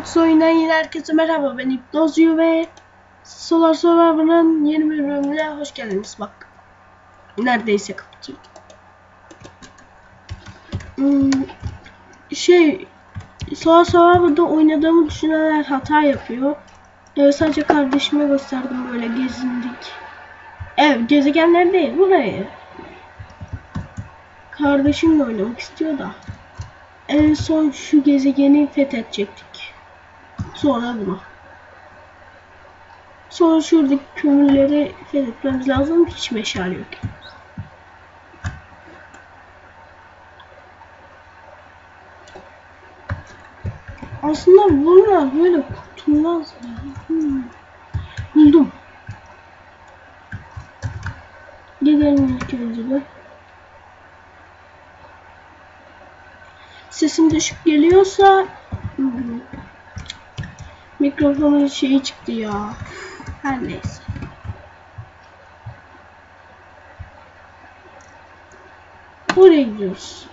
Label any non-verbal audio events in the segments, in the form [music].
Roblox oyundan yine herkese merhaba ben İpnozyu ve Solar Survivor'ın yeni bir bölümüne hoş geldiniz bak. Neredeyse kapatayım. Hmm, şey Solar Survivor'da oynadığımı düşünenler hata yapıyor. Evet, sadece kardeşime gösterdim böyle gezindik. Evet gezegenler değil buraya. Kardeşimle oynamak istiyor da. En son şu gezegeni fethedecektik. Sonra bunu. Sonra şuradaki kömürleri fethetmemiz lazım. Hiç meşale yok. Aslında bunlar böyle kurtulmaz. Hmm. Buldum. Gidelim ilk önce bir. Sesim düşük geliyorsa mikrofonun şeyi çıktı ya. Her neyse. Oraya gidiyoruz.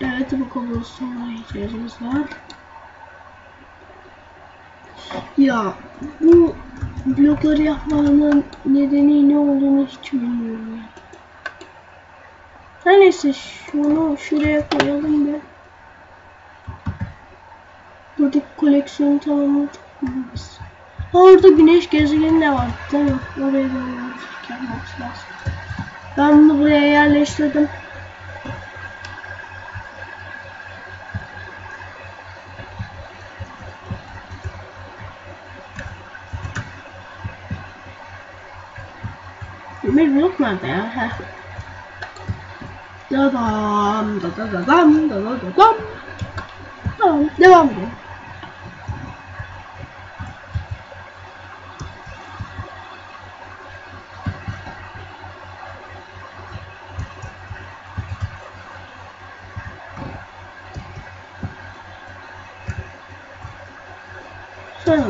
Evet bu koblestonlara ihtiyacımız var. Ya bu blokları yapmanın nedeni ne olduğunu hiç bilmiyorum. Her neyse şunu şuraya koyalım da. Buradaki koleksiyonu tamamladık mı biz? Ha, orada güneş gezegeni de var değil mi? Oraya yapmamız lazım. Ben bunu buraya yerleştirdim. Demir blok nerede ya? Heh. Dadam, da da da dam, da da da dam. Tamam, devam edelim. Sonra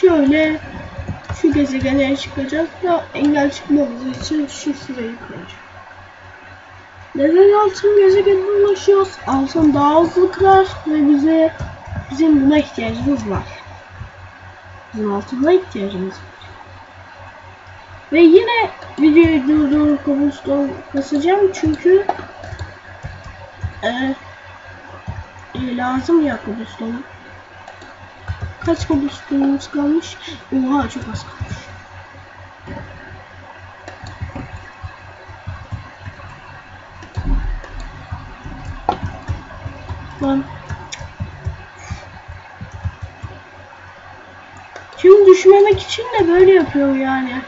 şöyle şu gezegene çıkacağız da engel çıkmamız için şu sırayı koyacağım. Neden altın gezegenine ulaşıyoruz? Altın daha hızlı kırar ve bize bizim buna ihtiyacımız var. Bizim altına ihtiyacımız var. Ve yine videoyu durdurup cobblestone kasacağım çünkü e, e, lazım ya cobblestone. Kaç cobblestone'umuz kalmış? Oha çok az kalmış. Lan. Şimdi düşmemek için de böyle yapıyorum yani.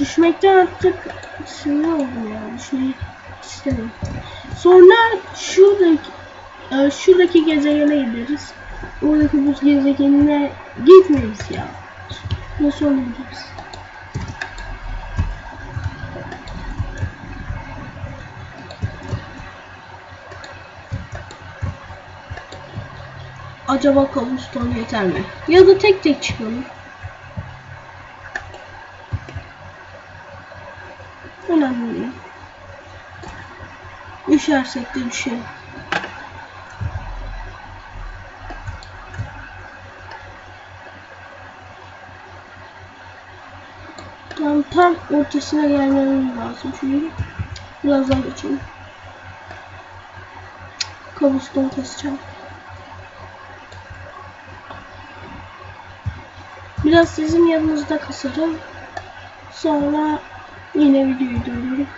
Düşmekten artık sinir oldum ya. Düşmeyi istemiyorum. Sonra şuradaki e, şuradaki gezegene gideriz. Oradaki buz gezegenine gitmeyiz ya. Nasıl oynayacağız? Acaba kabuston yeter mi? Ya da tek tek çıkalım. Önemli değil. Düşersek de düşelim. Tam ortasına gelmemiz lazım çünkü biraz daha geçelim. Kabuston keseceğim. Biraz sizin yanınızda kasarım. Sonra yine videoyu durdurup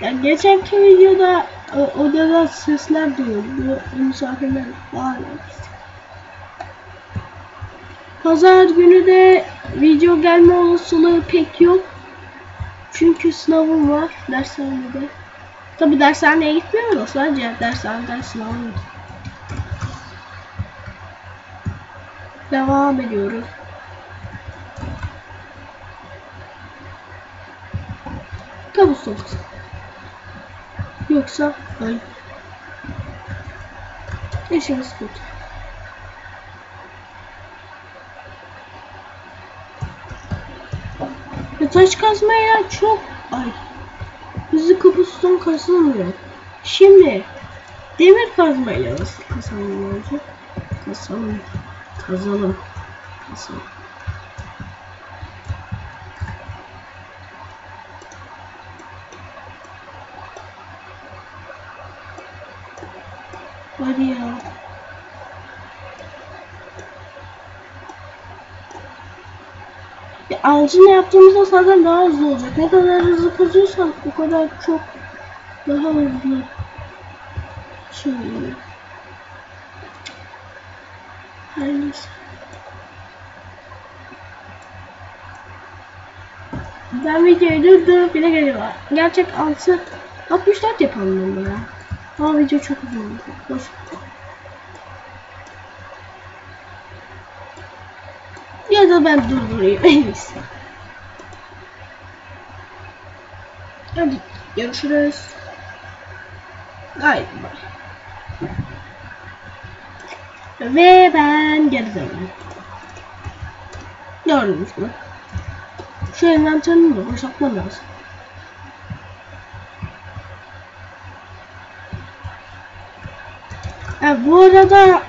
Yani geçenki videoda o, odada sesler duyuyordu. Bu misafirler var. Pazar günü de video gelme olasılığı pek yok. Çünkü sınavım var dershanede. Tabi dershaneye gitmiyorum da sadece dershaneden sınavım var. Devam ediyoruz. Kabus sokası yoksa hayır. İşiniz kötü. Ve taş kazmaya çok ay. Hızlı kapuston kazılmıyor. Şimdi demir kazmayla nasıl kazanılıyor? Kazanım. Kazanım. Kazanım. Hadi ya. Alcını yaptığımızda zaten daha hızlı olacak. Ne kadar hızlı kazıyorsan o kadar çok daha hızlı. Şimdi. Her neyse. Ben videoyu durdurup bile geliyor. Gerçek 6 64 yapalım bunu ya. Ama video çok uzun oldu. Boş. Ya da ben durdurayım [laughs] en iyisi. Hadi görüşürüz. Gayet Ve ben geri döndüm. Gördünüz mü? Şu envanterimi de boşaltmam lazım. Ha, bu arada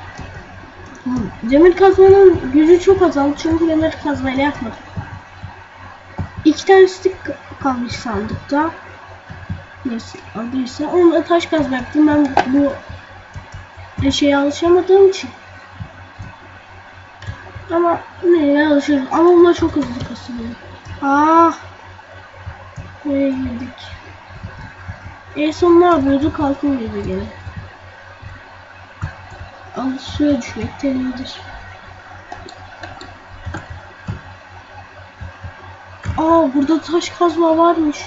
demir kazmanın gücü çok azaldı çünkü demir kazmayla yapmadım. İki tane stick kalmış sandıkta. Nasıl aldıysa onunla taş kazma yaptım. Ben bu şeye alışamadığım için. Ama neye alışırım. Ama bunlar çok hızlı kasılıyor. Ah. Nereye girdik? En son ne yapıyorduk? Altın gibi gene. Alışıyor düşmekten iyidir. Aa burada taş kazma varmış.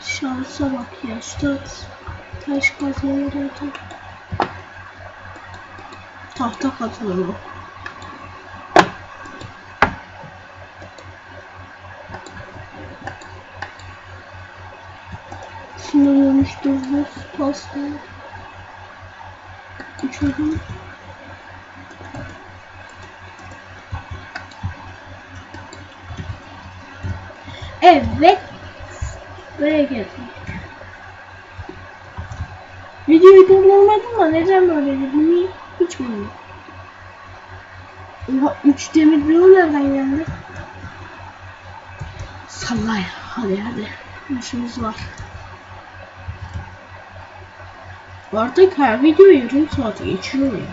Şansa bak ya. Şu taş, taş kazmaları da. Tahta katılımı. Şimdi dönüştürürüz pasta. Uçurum. Evet. Buraya geldik. Videoyu durdurmadım da neden böyle dedim hiç bilmiyorum. Oha 3 demir bloğu nereden geldi? Salla ya hadi hadi. İşimiz var. ვარდე ქარავიჯი ვირუნ სვატი იჩრუნე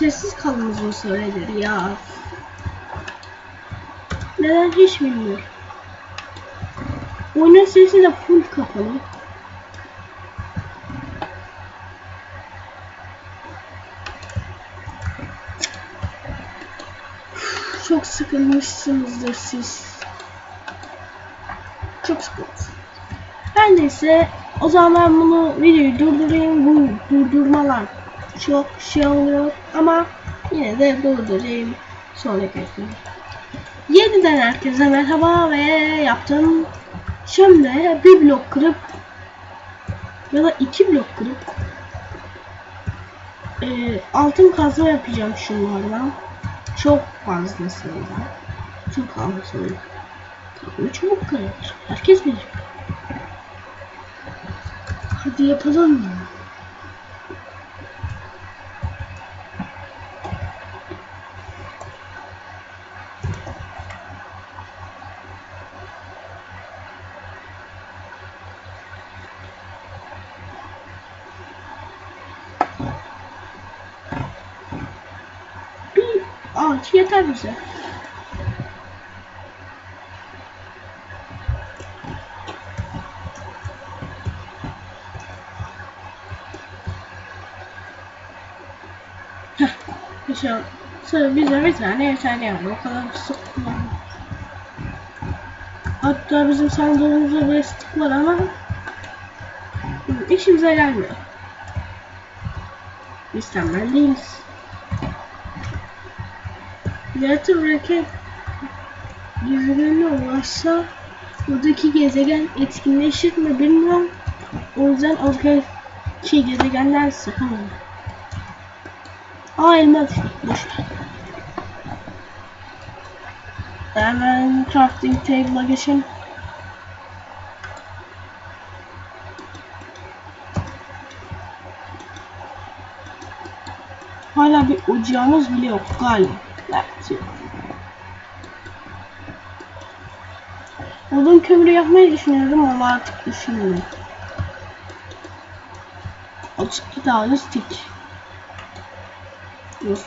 Sessiz kalın uzun süredir ya. Neden hiç bilmiyorum. Oyunun sesi de full kapalı. Çok sıkılmışsınızdır siz. Çok sıkılmışsınız. Her neyse o zaman ben bunu videoyu durdurayım. Bu durdurmalar çok şey oluyor ama yine de durdurayım. Sonra görüşürüz. Yeniden herkese merhaba ve yaptım. Şimdi bir blok kırıp ya da iki blok kırıp e, altın kazma yapacağım şunlardan. Çok fazlasıyla. Çok fazlasıyla. Tabii çabuk kırılır. Herkes bilir. Hadi yapalım. Altı yeter bize. Heh, işte sonra bize bir tane yeter yani o kadar sık kullanmıyor. Hatta bizim sandığımızda bir stick var ama işimize gelmiyor. Biz tembel değiliz. Yaratık raket gezegenine ulaşsa buradaki gezegen etkinleşir mi bilmiyorum. O yüzden oradaki gezegenden sıkılmıyor. Aa elma düştü. Hemen crafting table'a geçelim. Hala bir ocağımız bile yok galiba. Evet yok. Odun kömürü yapmayı düşünüyorum ama artık düşünmüyorum. Açık bir tane stick. Dur.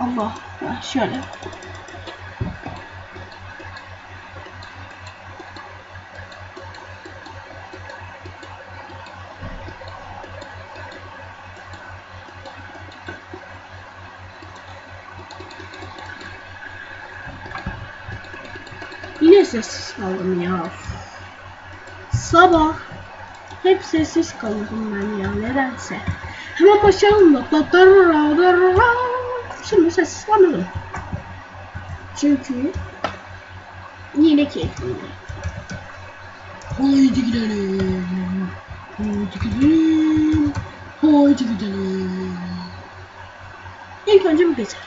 Allah. Şöyle. Yine sessiz kaldım ya. Sabah hep sessiz kalıyorum ben ya nedense. Hemen başlayalım da. Şimdi sessiz kalmadım. Çünkü yine keyifliydi. Haydi gidelim. Haydi gidelim. Haydi gidelim. İlk önce bir gezegen.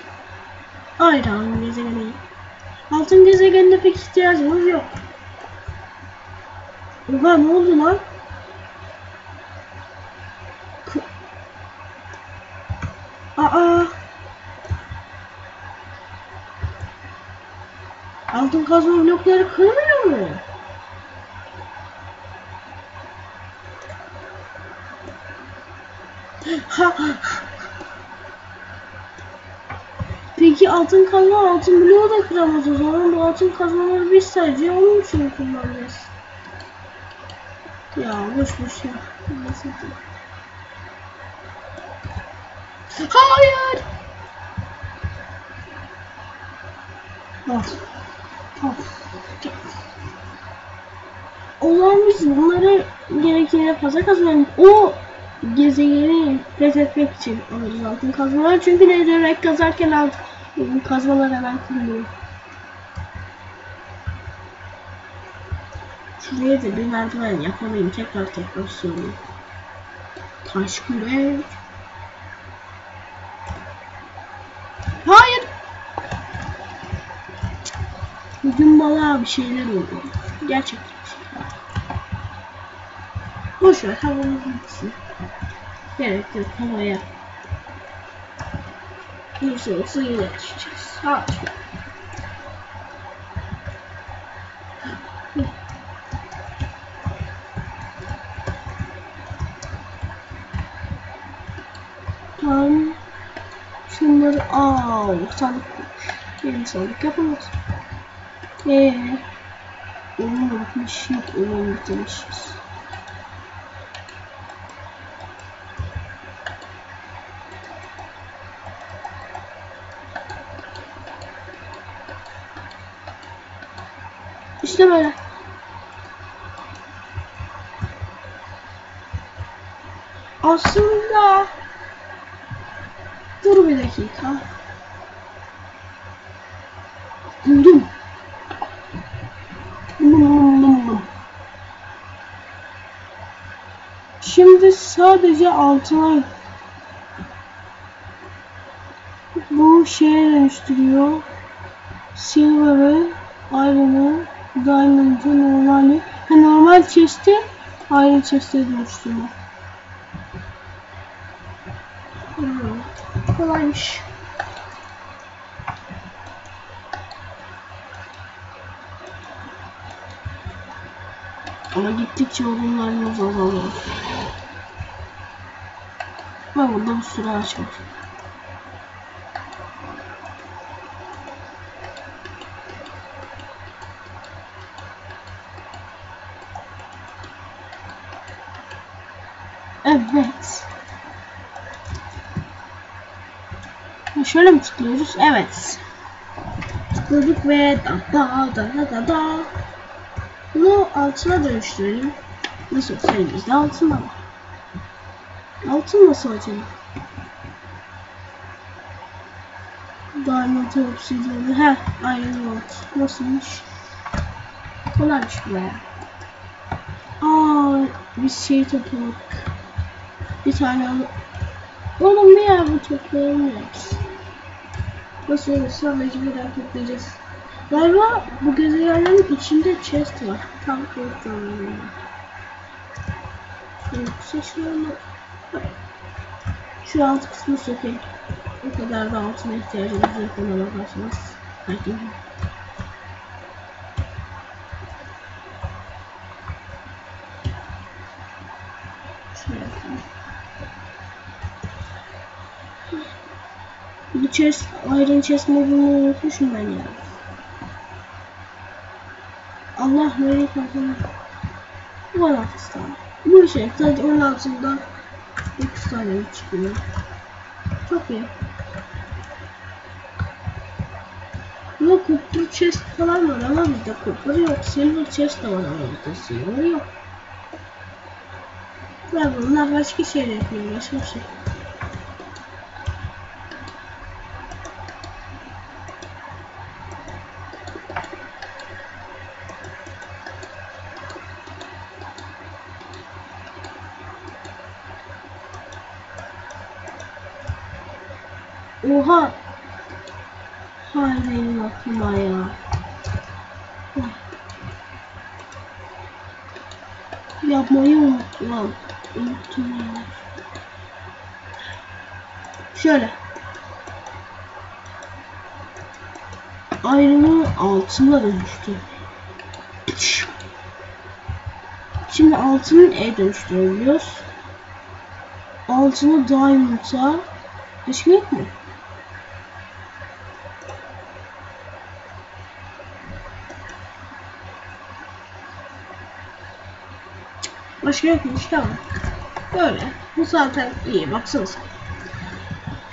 Ayran gezegeni. Altın gezegenine pek ihtiyacımız yok. Oha ne oldu lan? Aa. Altın kazma blokları kırmıyor mu? Ha. Peki altın kazma altın bloğu da kıramaz o zaman bu altın kazmaları biz sadece onun için kullanacağız. Ya boş boş ya. Hayır. Of. Of. Bunları gerektiğinde fazla kazanalım. O gezegeni fethetmek için alırız altın kazmaları. Çünkü netherrack kazarken altın kazmalar hemen kırılıyor. Şuraya da bir merdiven yapmalıyım. Tekrar tekrar söyleyeyim. Taş kürek. Hayır. Bugün bana bir şeyler oldu. Gerçekten bir şeyler. Boş ver havamız gitsin. Gerek yok havaya. Neyse olsa yine düşeceğiz. Ha, Tamam. Şunları aa sandık Yeni sandık yapamaz. Eee Onun da bitmiş yok onun bitirmişiz. İşte böyle. Aslında Dur bir dakika. Buldum. Şimdi sadece altına bu şeye dönüştürüyor. Silver'ı, Iron'ı, Diamond'ı, normali. Ha, normal chest'i Iron chest'e dönüştürüyor. Hmm kolaymış. Ama gittikçe odunlarımız azalıyor. Ve burada bir sürü ağaç var. Evet. Ha, Şöyle mi tıklıyoruz? Evet. Tıkladık ve da da da da da da. Bunu altına dönüştürelim. Nasıl olsa elimizde altın var. Altın nasıl acaba? Diamond obsidian. Heh, iron gold. Nasılmış? Kolaymış bu ya. Aa, biz şey topladık. Bir tane. Oğlum ne ya bu toplayamıyoruz. Nasıl olursa mecburen toplayacağız. Galiba bu gezegenlerin içinde chest var. Tam. Şöyle kısa şöyle. Şu alt kısmı sökeyim. O kadar da altına ihtiyacımız yok ona bakarsanız. Hadi. Şöyle yapalım. Bu chest, Iron Chest modunu unutmuşum ben ya. Allah nereye kalkın. 16 tane. Bu şey sadece 16'dan 9 tane çıkıyor. Çok iyi. Yok kuplu chest falan var ama bizde kuplu yok. Silver chest de var ama bizde silver yok. Ve bunlar başka şeyler yapıyor. Başka şey. Oha. Hay benim aklıma ya. Yapmayı unuttum. lan. Unuttum ya. Şöyle. Ayrımı altına dönüştü. Şimdi altını e dönüştürebiliyoruz. Altını diamond'a Başka yok yokmuş tamam. Böyle. Bu zaten iyi baksanıza.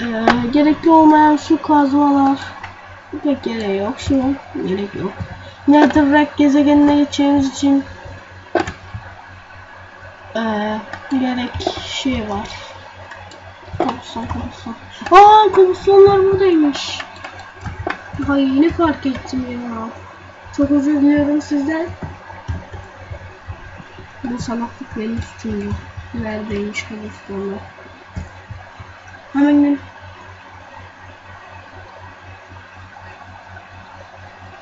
Ee, gerekli olmayan şu kazmalar pek gereği yok an. Gerek yok. Netherrack gezegenine geçeceğimiz için ee, gerek şey var. Kabuston kabuston. Aa kabustonlar buradaymış. Ay yine fark ettim ya. Çok özür diliyorum sizden. Bu salaklık benim suçumdu. Neredeymiş kabustonlar. Hemen gidelim.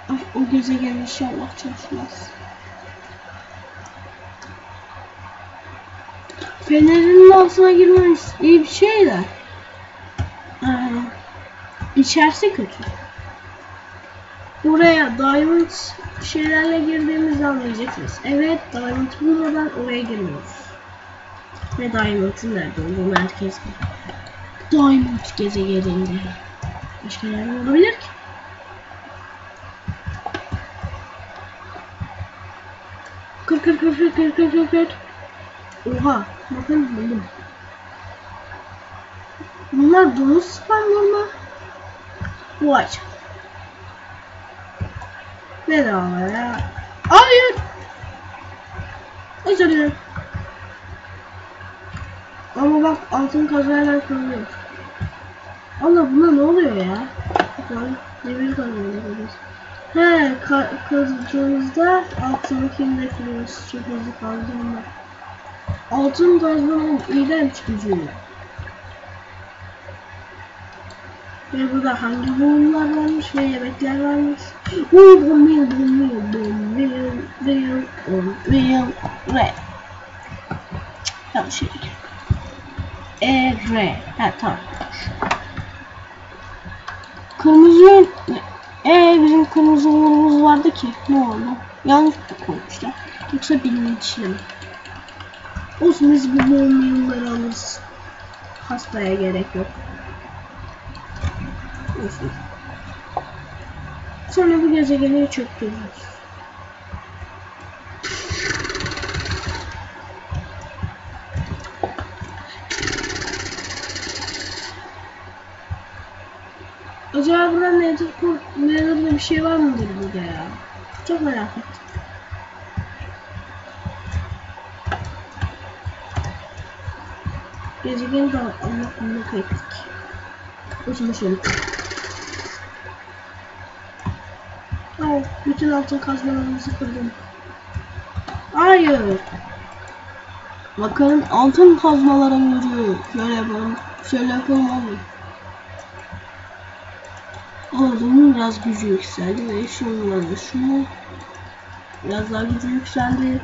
Ay o gezegen inşallah çalışmaz. Fenerinin altına girmemiz iyi bir şey de. Ee, kötü. Buraya diamond şeylerle girdiğimizi anlayacaksınız. Evet diamond bulmadan oraya girmiyoruz. Ve diamond'ın nerede olduğunu herkes bilir. Diamond gezegeninde. Başka nerede olabilir ki? Kır kır kır kır kır kır kır kır. Oha bakın buldum. Bunlar domuz spamlar mı? Vay. Bedava ya. Hayır. Özür dilerim. Ama bak altın kazayla kırılıyor. Allah buna ne oluyor ya? Lan demir kazmayla kırıyoruz. He ka kazdığımızda altındakini de kırıyoruz. Çok hızlı kazdığında. Altın kazmanın iğrenç gücü. Ve burada hangi bulunlar varmış ve yemekler varmış. Uuu bombil bombil bombil bombil bombil re. Yanlış şey. E R. Ha tamam. Kırmızı Ee bizim kırmızı bulumuz vardı ki. Ne oldu? Yanlış koymuşlar. Yoksa bilinçli mi? Olsun biz bu bulumları alırız. Hastaya gerek yok. [laughs] Sonra bu gezegeni çöktürürüz. Acaba burada Nether, Nether'da bir şey var mıdır burada ya? Çok merak ettim. Gezegeni de kulluk ettik. Uzun sonu. Bütün altın kazmalarımızı kırdım. Hayır. Bakın altın kazmalarım yürüyor. Şöyle yapalım. Şöyle yapalım abi. Ordunun biraz gücü yükseldi ve şununla da şunu biraz daha gücü yükseldi.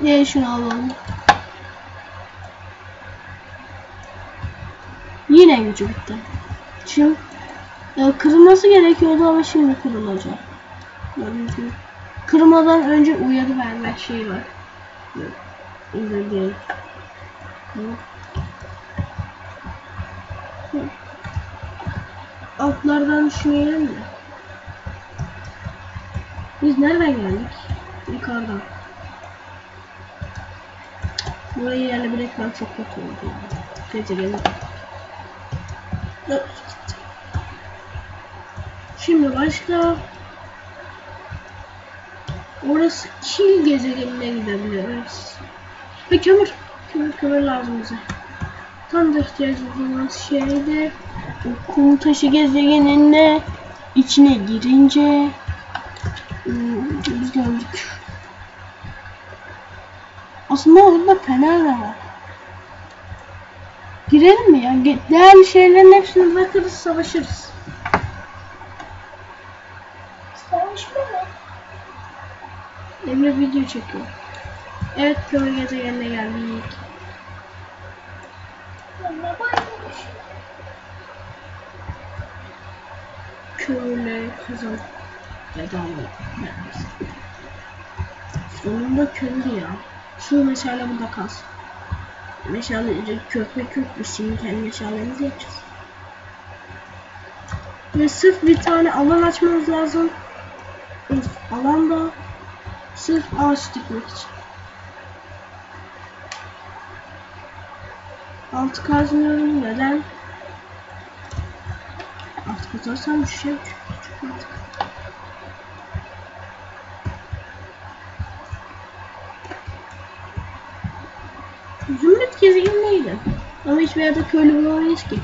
Diye şunu alalım. Yine gücü bitti. Şimdi kırılması gerekiyordu ama şimdi kırılacak. Gördüğünüz. Kırmadan önce uyarı verme şeyi var. İndirdi. Altlardan düşünelim mi? Biz nereden geldik? Yukarıdan. Burayı yerle bir etmem çok kötü oldu. Gezegeni. Şimdi başka Orası Kil gezegenine gidebiliriz. Ve kömür. Kömür kömür lazım bize. Tam da ihtiyacımız olan şey de bu kum taşı gezegeninde içine girince hmm, biz gördük. Aslında orada fener de var. Girelim mi ya? Değerli şeylerin hepsini bırakırız, savaşırız. Savaşma mı? Emre video çekiyor. Evet, kömür gezegenine geldik. Kömürle kazan. Bedava. Neredeyse. Sonunda kömür ya. Şu meşale burada kalsın. Meşale yok. Biz şimdi kendi meşalemizi yapacağız. Ve sırf bir tane alan açmamız lazım. Alan da sırf ağaç dikmek için. Altı kazmıyorum. Neden? Alt kazarsam düşeceğim. Çok mantıklı. Zümrüt gezegenindeydi. Ama hiçbir yerde köylü bulamayız ki.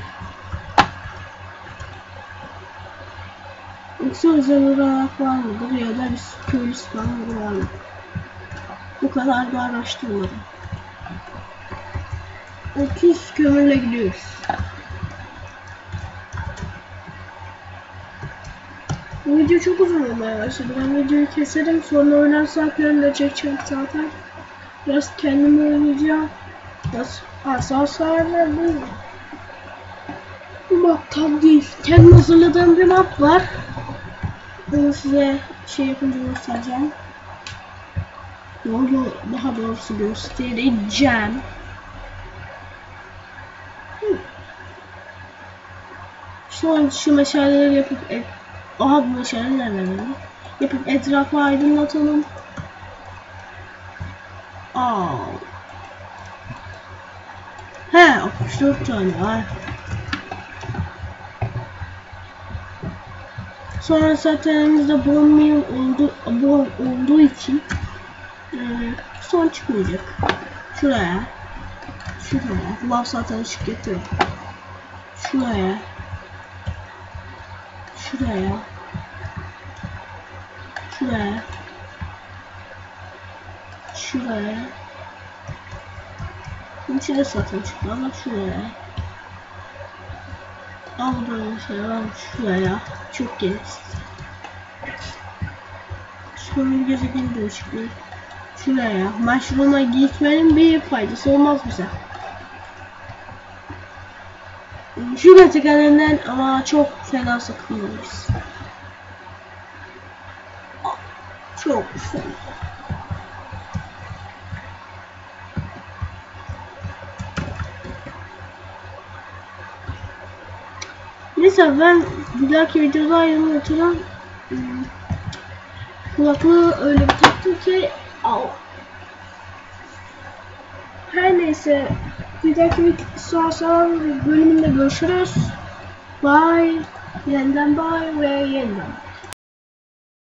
Yoksa özel olarak var mıdır ya da bir köylü spamları var mı? Bu kadar da araştırmadım. 30 kömürle gidiyoruz. Bu video çok uzun olmaya başladı. Ben videoyu keserim. Sonra öğlen saatlerinde çekeceğim zaten. Biraz kendimi oynayacağım. Biraz asal saatler bu. Bu map tam değil. Kendim hazırladığım bir map var. Bunu size şey yapınca göstereceğim. Yolu daha doğrusu göstereceğim. Şu an şu meşaleleri yapıp et... Aha bu meşaleler nereden? Yapıp etrafı aydınlatalım. Aa. He 64 tane var. Sonra zaten elimizde meal oldu, bone olduğu için e, son çıkmayacak. Şuraya. Şuraya. Lav zaten ışık getiriyor. Şuraya. Şuraya. Şuraya. Şuraya. İçine zaten çıktı ama şuraya. Aldım mesela şuraya. Çok geniş. Şunun gezegen değişikliği. Şuraya. Mushroom'a gitmenin bir faydası olmaz bize. Şu gezegenlerden ama çok fena sıkılmalıyız. Çok fena. Neyse ben bir dahaki videoda ayrılmadan kulaklığı öyle bir taktım ki al. Her neyse bir dahaki video sonra bölümünde görüşürüz. Bye. Yeniden bye ve yeniden.